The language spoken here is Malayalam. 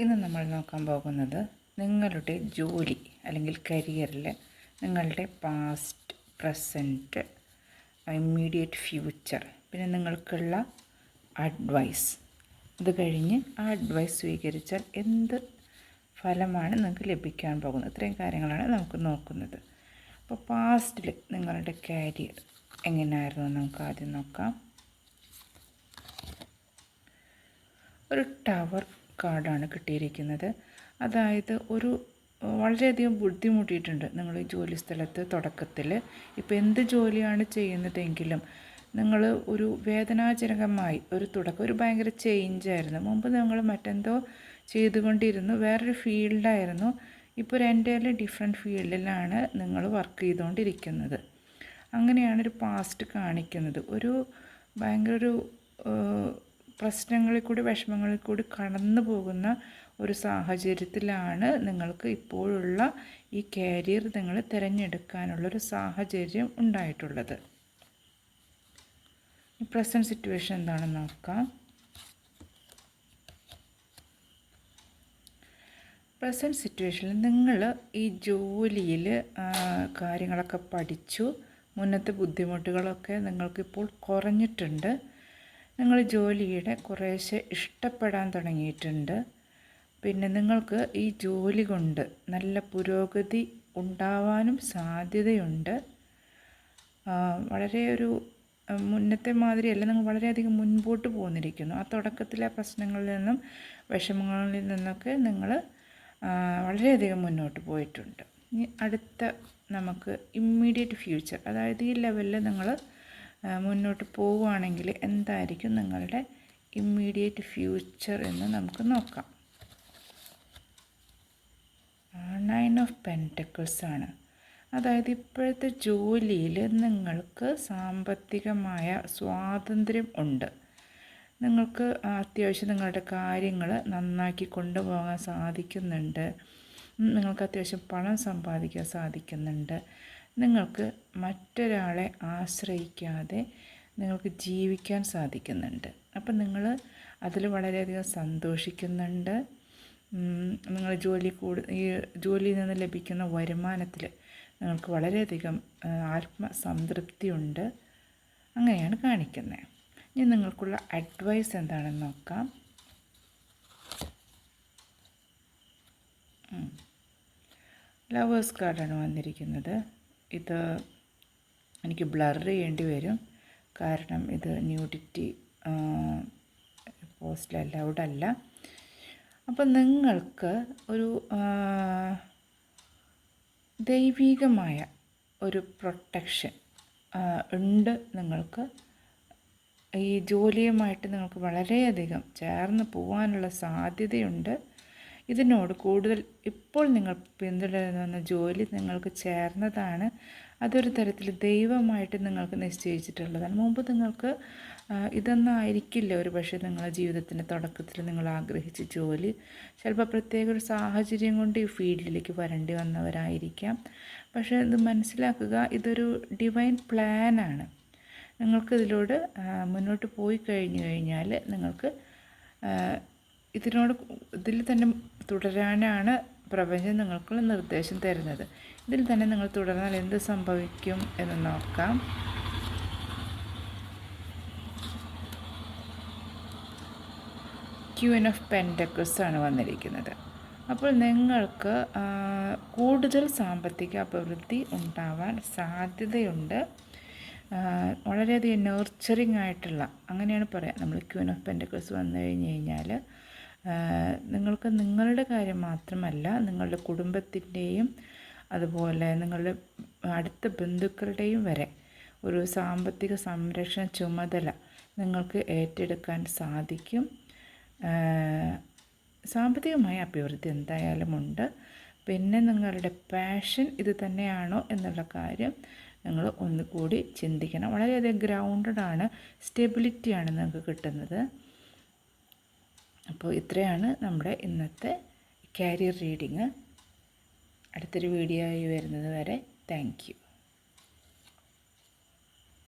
ഇന്ന് നമ്മൾ നോക്കാൻ പോകുന്നത് നിങ്ങളുടെ ജോലി അല്ലെങ്കിൽ കരിയറിൽ നിങ്ങളുടെ പാസ്റ്റ് പ്രസന്റ് ഇമ്മീഡിയറ്റ് ഫ്യൂച്ചർ പിന്നെ നിങ്ങൾക്കുള്ള അഡ്വൈസ് ഇത് കഴിഞ്ഞ് ആ അഡ്വൈസ് സ്വീകരിച്ചാൽ എന്ത് ഫലമാണ് നിങ്ങൾക്ക് ലഭിക്കാൻ പോകുന്നത്? ഇത്രയും കാര്യങ്ങളാണ് നമുക്ക് നോക്കുന്നത്. അപ്പോൾ പാസ്റ്റിൽ നിങ്ങളുടെ കരിയർ എങ്ങനെയായിരുന്നു നമുക്ക് ആദ്യം നോക്കാം. ഒരു ടവർ കാർഡാണ് കിട്ടിയിരിക്കുന്നത്. അതായത് ഒരു വളരെയധികം ബുദ്ധിമുട്ടിയിട്ടുണ്ട് നിങ്ങൾ ഈ ജോലി സ്ഥലത്ത് തുടക്കത്തിൽ ഇപ്പോൾ എന്ത് ജോലിയാണ് ചെയ്യുന്നതെങ്കിലും നിങ്ങൾ ഒരു വേദനാജനകമായി ഒരു തുടക്കം ഒരു ഭയങ്കര ചേഞ്ചായിരുന്നു മുമ്പ് നിങ്ങൾ മറ്റെന്തോ ചെയ്തുകൊണ്ടിരുന്നു വേറൊരു ഫീൽഡായിരുന്നു. ഇപ്പോൾ രണ്ടേലും ഡിഫറെന്റ് ഫീൽഡിലാണ് നിങ്ങൾ വർക്ക് ചെയ്തുകൊണ്ടിരിക്കുന്നത് അങ്ങനെയാണ് ഒരു പാസ്റ്റ് കാണിക്കുന്നത്. ഒരു ഭയങ്കര ഒരു പ്രശ്നങ്ങളിൽ കൂടി വിഷമങ്ങളിൽ കൂടി കടന്നു പോകുന്ന ഒരു സാഹചര്യത്തിലാണ് നിങ്ങൾക്ക് ഇപ്പോഴുള്ള ഈ കാരിയർ നിങ്ങൾ തിരഞ്ഞെടുക്കാനുള്ളൊരു സാഹചര്യം ഉണ്ടായിട്ടുള്ളത്. പ്രസന്റ് സിറ്റുവേഷൻ എന്താണെന്ന് നോക്കാം. പ്രസന്റ് സിറ്റുവേഷനിൽ നിങ്ങൾ ഈ ജോലിയിൽ കാര്യങ്ങളൊക്കെ പഠിച്ചു. മുന്നത്തെ ബുദ്ധിമുട്ടുകളൊക്കെ നിങ്ങൾക്കിപ്പോൾ കുറഞ്ഞിട്ടുണ്ട്. നിങ്ങൾ ജോലിയുടെ കുറേശ്ശെ ഇഷ്ടപ്പെടാൻ തുടങ്ങിയിട്ടുണ്ട്. പിന്നെ നിങ്ങൾക്ക് ഈ ജോലി കൊണ്ട് നല്ല പുരോഗതി ഉണ്ടാവാനും സാധ്യതയുണ്ട്. വളരെ ഒരു മുന്നത്തെ മാതിരിയല്ല നിങ്ങൾ വളരെയധികം മുൻപോട്ട് പോന്നിരിക്കുന്നു. ആ തുടക്കത്തിലെ പ്രശ്നങ്ങളിൽ നിന്നും വിഷമങ്ങളിൽ നിന്നൊക്കെ നിങ്ങൾ വളരെയധികം മുന്നോട്ട് പോയിട്ടുണ്ട്. ഇനി അടുത്ത നമുക്ക് ഇമ്മീഡിയറ്റ് ഫ്യൂച്ചർ അതായത് ഈ ലെവലിൽ നിങ്ങൾ മുന്നോട്ട് പോവുകയാണെങ്കിൽ എന്തായിരിക്കും നിങ്ങളുടെ ഇമ്മീഡിയറ്റ് ഫ്യൂച്ചർ എന്ന് നമുക്ക് നോക്കാം. നയൻ ഓഫ് പെന്റക്കിൾസ് ആണ്. അതായത് ഇപ്പോഴത്തെ ജോലിയിൽ നിങ്ങൾക്ക് സാമ്പത്തികമായ സ്വാതന്ത്ര്യം ഉണ്ട്. നിങ്ങൾക്ക് അത്യാവശ്യം നിങ്ങളുടെ കാര്യങ്ങൾ നന്നാക്കി കൊണ്ടുപോകാൻ സാധിക്കുന്നുണ്ട്. നിങ്ങൾക്ക് അത്യാവശ്യം പണം സമ്പാദിക്കാൻ സാധിക്കുന്നുണ്ട്. നിങ്ങൾക്ക് മറ്റൊരാളെ ആശ്രയിക്കാതെ നിങ്ങൾക്ക് ജീവിക്കാൻ സാധിക്കുന്നുണ്ട്. അപ്പം നിങ്ങൾ അതിൽ വളരെയധികം സന്തോഷിക്കുന്നുണ്ട്. നിങ്ങൾ ജോലി കൂടു ഈ ജോലിയിൽ നിന്ന് ലഭിക്കുന്ന വരുമാനത്തിൽ നിങ്ങൾക്ക് വളരെയധികം ആത്മസംതൃപ്തിയുണ്ട്. അങ്ങനെയാണ് കാണിക്കുന്നത്. ഇനി നിങ്ങൾക്കുള്ള അഡ്വൈസ് എന്താണെന്ന് നോക്കാം. ലവേഴ്സ് കാർഡാണ് വന്നിരിക്കുന്നത്. ഇത് എനിക്ക് ബ്ലർ ചെയ്യേണ്ടി വരും. കാരണം ഇത് ന്യൂഡിറ്റി പോസ്റ്റിൽ അലൗഡ് അല്ല. അപ്പം നിങ്ങൾക്ക് ഒരു ദൈവികമായ ഒരു പ്രൊട്ടക്ഷൻ ഉണ്ട് നിങ്ങൾക്ക്. ഈ ജോലിയുമായിട്ട് നിങ്ങൾക്ക് വളരെയധികം ചേർന്ന് പോകാനുള്ള സാധ്യതയുണ്ട്. ഇതിനോട് കൂടുതൽ ഇപ്പോൾ നിങ്ങൾ പിന്തുടരുന്ന ജോലി നിങ്ങൾക്ക് ചേർന്നതാണ്. അതൊരു തരത്തിൽ ദൈവമായിട്ട് നിങ്ങൾക്ക് നിശ്ചയിച്ചിട്ടുള്ളതാണ്. മുമ്പ് നിങ്ങൾക്ക് ഇതൊന്നും ആയിരിക്കില്ല ഒരു പക്ഷേ നിങ്ങളുടെ ജീവിതത്തിന്റെ തുടക്കത്തിൽ നിങ്ങൾ ആഗ്രഹിച്ച ജോലി. ചിലപ്പോൾ പ്രത്യേക ഒരു സാഹചര്യം കൊണ്ട് ഈ ഫീൽഡിലേക്ക് വരേണ്ടി വന്നവരായിരിക്കാം. പക്ഷേ ഇത് മനസ്സിലാക്കുക ഇതൊരു ഡിവൈൻ പ്ലാനാണ്. നിങ്ങൾക്കിതിലൂടെ മുന്നോട്ട് പോയി കഴിഞ്ഞു കഴിഞ്ഞാൽ നിങ്ങൾക്ക് ഇതിനോട് ഇതിൽ തന്നെ തുടരാനാണ് പ്രപഞ്ചം നിങ്ങൾക്കുള്ള നിർദ്ദേശം തരുന്നത്. ഇതിൽ തന്നെ നിങ്ങൾ തുടർന്നാൽ എന്ത് സംഭവിക്കും എന്ന് നോക്കാം. ക്യൂൻ ഓഫ് പെൻഡക്കിൾസ് ആണ് വന്നിരിക്കുന്നത്. അപ്പോൾ നിങ്ങൾക്ക് കൂടുതൽ സാമ്പത്തിക അഭിവൃദ്ധി ഉണ്ടാവാൻ സാധ്യതയുണ്ട്. വളരെയധികം നേർച്ചറിങ് ആയിട്ടുള്ള അങ്ങനെയാണ് പറയാം നമ്മൾ ക്യൂൻ ഓഫ് പെൻഡക്കിൾസ് വന്നു കഴിഞ്ഞ് കഴിഞ്ഞാൽ നിങ്ങൾക്ക് നിങ്ങളുടെ കാര്യം മാത്രമല്ല നിങ്ങളുടെ കുടുംബത്തിന്റെയും അതുപോലെ നിങ്ങളുടെ അടുത്ത ബന്ധുക്കളുടെയും വരെ ഒരു സാമ്പത്തിക സംരക്ഷണ ചുമതല നിങ്ങൾക്ക് ഏറ്റെടുക്കാൻ സാധിക്കും. സാമ്പത്തികമായ അഭിവൃദ്ധി എന്തായാലും ഉണ്ട്. പിന്നെ നിങ്ങളുടെ പാഷൻ ഇത് തന്നെയാണോ എന്നുള്ള കാര്യം നിങ്ങൾ ഒന്നുകൂടി ചിന്തിക്കണം. വളരെയധികം ഗ്രൗണ്ടഡാണ് സ്റ്റെബിലിറ്റിയാണ് നിങ്ങൾക്ക് കിട്ടുന്നത്. അപ്പോൾ ഇത്രയാണ് നമ്മുടെ ഇന്നത്തെ കാരിയർ റീഡിങ് അടുത്തൊരു വീഡിയോ ആയി വരുന്നത് വരെ. താങ്ക്